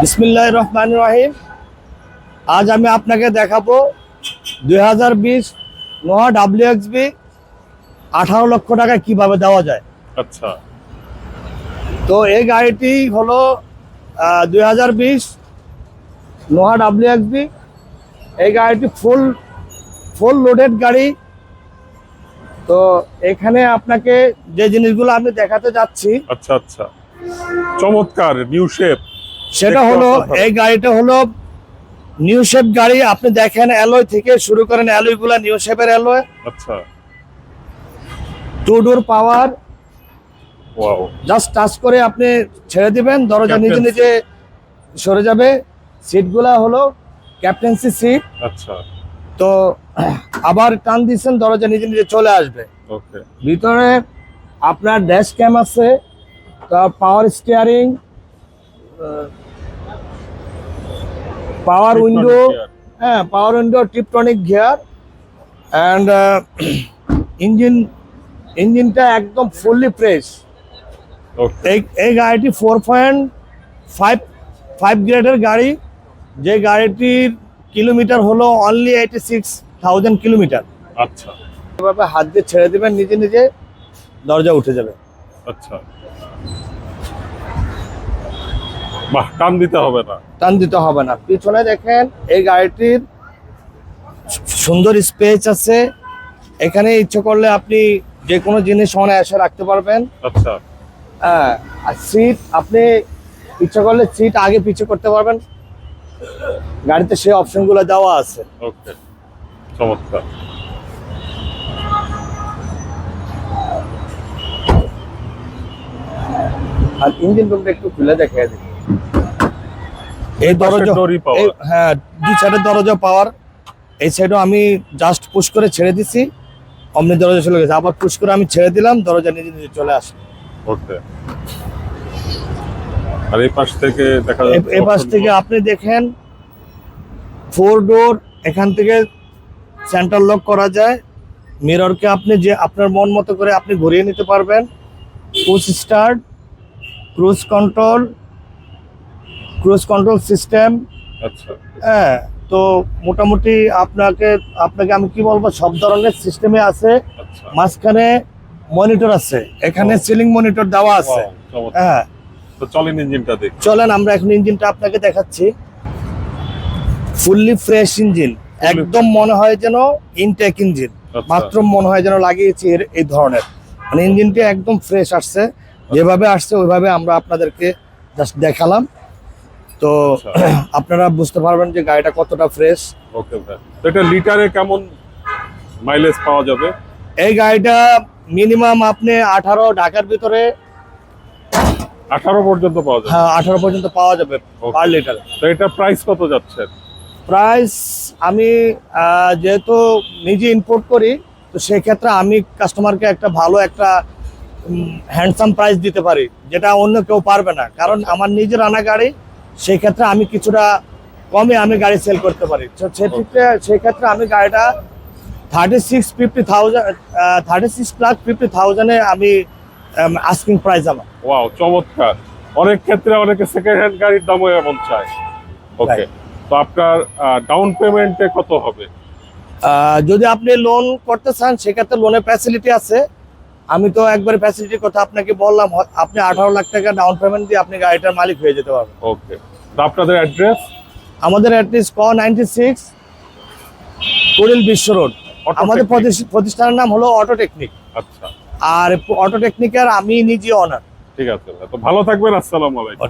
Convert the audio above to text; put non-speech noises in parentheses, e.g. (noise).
বিসমিল্লাহ রহমান রাহিম। আজ আমি আপনাকে দেখাবো দুই হাজার বিশ নোয়া ডাব্লিউ এক্সবি আঠারো লক্ষ টাকা কীভাবে দেওয়া যায়। আচ্ছা। তো এই গাড়িটি হলো দুই হাজার বিশ নোহা ডাব্লিউ এক্সবি এই গাড়িটি ফুল ফুল লোডেড গাড়ি। তো এখানে আপনাকে যে জিনিসগুলো আমি দেখাতে যাচ্ছি আচ্ছা আচ্ছা। চমৎকার নিউ শেপ। সেটা হলো এই গাড়িটা হলো নিউ শেপ গাড়ি। আপনি দেখেন অ্যালয় থেকে শুরু করেন অ্যালয়গুলা নিউ শেপের অ্যালয় আচ্ছা। Two door power just touch করে আপনি ছেড়ে দিবেন দরজা নিজে নিজে সরে যাবে। সিটগুলা হলো ক্যাপ্টেন্সি সিট আচ্ছা। তো আবার টান দিচ্ছেন দরজা নিজে নিজে চলে আসবে। ওকে ভিতরে আপনার ড্যাশ ক্যাম আছে পাওয়ার স্টিয়ারিং পাওয়ার উইন্ডো হ্যাঁ power window tiptronic gear and engine ইঞ্জিনটা একদম ফুললি ফ্রেশ এই এই গাড়িটি ফোর পয়েন্ট ফাইভ ফাইভ গ্রেডের গাড়ি। যে গাড়িটির কিলোমিটার হলো only eighty six thousand kilometre আচ্ছা। এভাবে হাত দিয়ে ছেড়ে দেবেন নিজে নিজে দরজা উঠে যাবে। আচ্ছা। বাহ টান দিতে হবে না। টান দিতে হবে না। পিছনে দেখেন এই গাড়িটির সুন্দর স্পেস আছে। এখানে ইচ্ছে করলে আপনি যে কোনো জিনিস অনায়াসে রাখতে পারবেন। আচ্ছা। হ্যাঁ আর সিট আপনি ইচ্ছে করলে সিট আগে পিছে করতে পারবেন। গাড়িতে সেই অপশনগুলো দেওয়া আছে। ওকে চমৎকার। আর ইঞ্জিন রুমটা একটু খুলে দেখে দিই এই দরজা। হ্যাঁ দুই সাইডের দরজা পাওয়ার। এই সাইডও আমি জাস্ট পুশ করে ছেড়ে দিছি। অমনি দরজা চলে গেছে। আবার পুশ করে আমি ছেড়ে দিলাম। দরজা নিজে নিজে চলে আসে। ওকে। আর এই পাশ থেকে দেখা এ- যাচ্ছে এ পাশ থেকে আপনি দেখেন ফোর ডোর এখান থেকে সেন্টার লক করা যায়। মিররকে আপনি যে আপনার মন মতো করে আপনি ঘুরিয়ে নিতে পারবেন। Push start cruise control cruise control system. আচ্ছা। হ্যাঁ তো মোটামুটি আপনাকে আপনাকে আমি কি বলব সব ধরনের সিস্টেমে আছে। আচ্ছা। মাঝখানে মনিটর আছে এখানে সিলিং মনিটর দেওয়া আছে। হ্যাঁ। তো চলেন ইঞ্জিনটা দেখি। চলেন আমরা এখন ইঞ্জিনটা আপনাকে দেখাচ্ছি। ফুললি ফ্রেশ ইঞ্জিন একদম মনে হয় যেন ইনটেক ইঞ্জিন। আচ্ছা। মাত্র মনে হয় যেন লাগিয়েছি এর- এই ধরনের। মানে ইঞ্জিনটি একদম ফ্রেশ আসছে যেভাবে আসছে ওইভাবে আমরা আপনাদেরকে জাস্ট দেখালাম। তো আচ্ছা। (clears throat) আপনারা বুঝতে পারবেন যে গাড়িটা কতটা ফ্রেশ ওকে ভাই তো এটা লিটারে কেমন মাইলেজ পাওয়া যাবে? এই গাড়িটা মিনিমাম আপনি আঠারো ঢাকার ভিতরে আঠারো পর্যন্ত পাওয়া যাবে। হ্যাঁ আঠারো পর্যন্ত পাওয়া যাবে. পার লিটার তো এটা প্রাইস কত যাচ্ছে? প্রাইস আমি যেহেতু নিজে ইম্পোর্ট করি তো সেক্ষেত্রে আমি কাস্টমারকে একটা ভালো একটা হ্যান্ডসাম প্রাইস দিতে পারি যেটা অন্য কেউ পারবে না। কারণ আমার নিজের আনা গাড়ি সেই ক্ষেত্রে আমি কিছুটা কমে আমি গাড়ি সেল করতে পারি। তো সেক্ষেত্রে সেক্ষেত্রে আমি গাড়িটা thirty six fifty thousand thirty six lakh fifty থাউজেন্ডে আমি আস্কিং প্রাইস আমার। ওয়াও চমৎকার। অনেক ক্ষেত্রে অনেকে সেকেন্ড হ্যান্ড গাড়ির দামও এমন চায়। ওকে তো আপনার ডাউন পেমেন্টে কত হবে? যদি আপনি লোন করতে চান সেক্ষেত্রে লোনের ফ্যাসিলিটি আছে। আমি তো একবার ফ্যাসিলিটির কথা আপনাকে বললাম আপনি আঠারো লাখ টাকা ডাউন পেমেন্ট দিয়ে আপনি গাড়িটার মালিক হয়ে যেতে পারবেন। ওকে তো আপনাদের অ্যাড্রেস আমাদের অ্যাড্রেস ক নাইনটি সিক্স কুড়িল বিশ্ব রোড। আমাদের প্রতিষ- প্রতিষ্ঠানের নাম হলো অটো টেকনিক আচ্ছা। আর অটো টেকনিকের আমি নিজে অনার ঠিক আছে তো ভালো থাকবেন আসসালাম আলাইকুম।